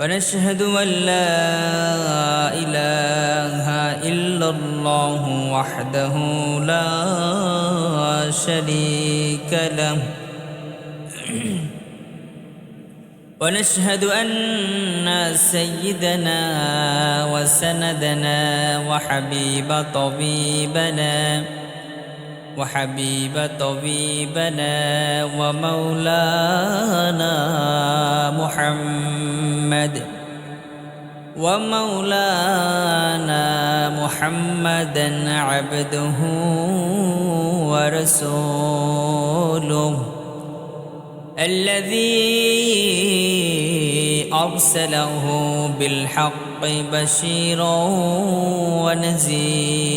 ونشهد أن لا إله إلا الله وحده لا شريك له. ونشهد أن سيدنا وسندنا وحبيب طبيبنا وحبيب طبيبنا ومولانا محمد ومولانا محمدا عبده ورسوله الذي أرسله بالحق بشيرا ونذيرا.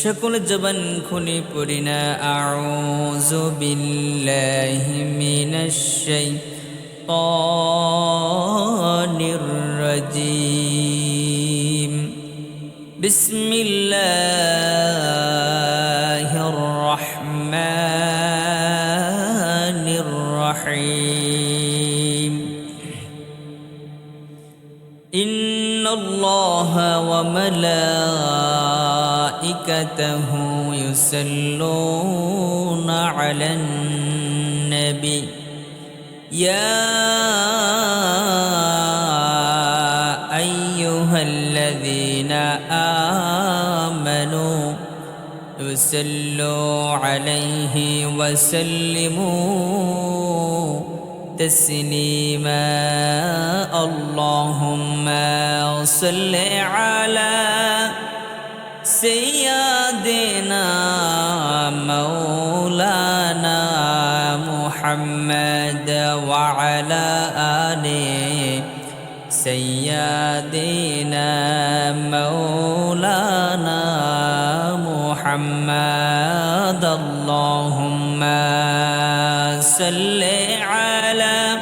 সকল জবান খুলে পড়ি না আউযু বিল্লাহি মিনাশ শাইতানির রাজিম বিসমিল্লাহির রহমানির রহিম ইন্নাল্লাহা ওয়া মালাইকাতাহু وملائكته يصلون على النبي. يا أيها الذين آمنوا يصلوا عليه وسلموا تسليما. اللهم صل على سيدنا مولانا محمد وعلى آله سيدنا مولانا محمد. اللهم صل على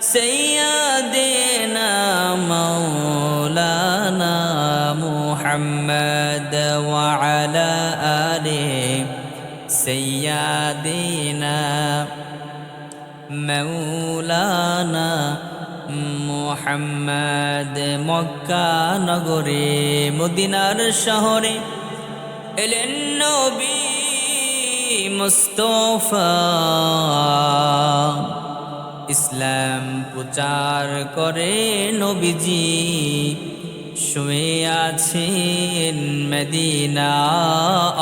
سيدنا مولانا محمد وعلى آله سيدنا مولانا মোহাম্মদ মক্কা নগরে মদিনার শহরে এলেন নবী মুস্তফা ইসলাম প্রচার করে নবীজি শুয়ে আছেন মদিনা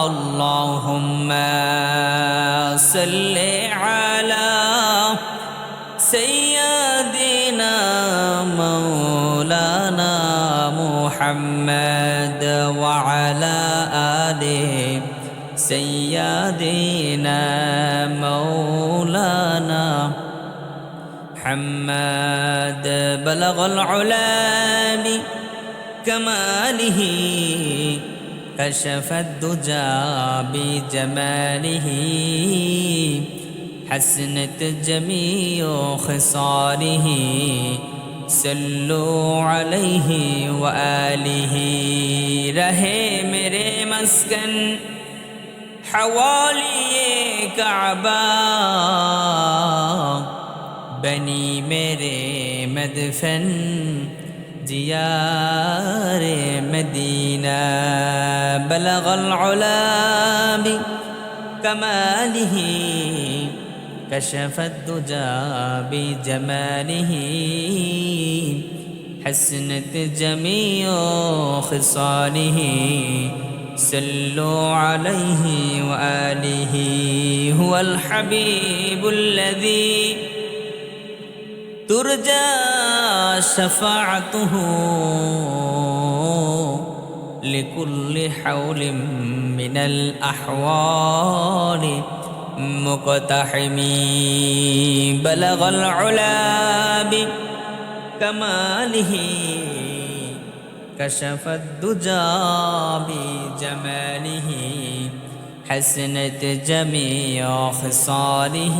আল্লাহুম্মা সাল্লি আলা সাইয়্যিদিনা মাওলানা মুহাম্মদ ওয়া আলা আলিহি সাইয়্যিদিনা মাওলানা حماد بلغ العلا كماله كشف الدجى بجماله. حسنت جميع خصاله صلوا عليه وآله. رہے میرے مسکن حوالی کعبہ. بنی میرے مدفن ديار مدينة بلغ العلا بكماله كشف الدجى بجماله. حسنت جميع خصاله صلوا عليه وآله هو الحبيب الذي ترجى شفاعته لكل حول من الأحوال مقتحم بلغ العلا بكماله كشف الدجى بجماله حسنت جميع خصاله.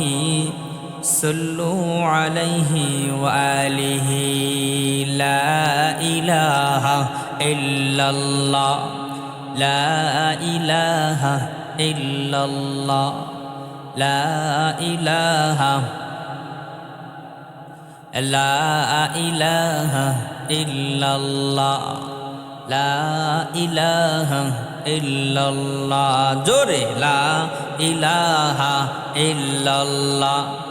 صلوا عليه وآله لا إله إلا الله لا إله إلا الله لا إله لا إله إلا الله لا إله إلا الله جوري لا إله إلا الله.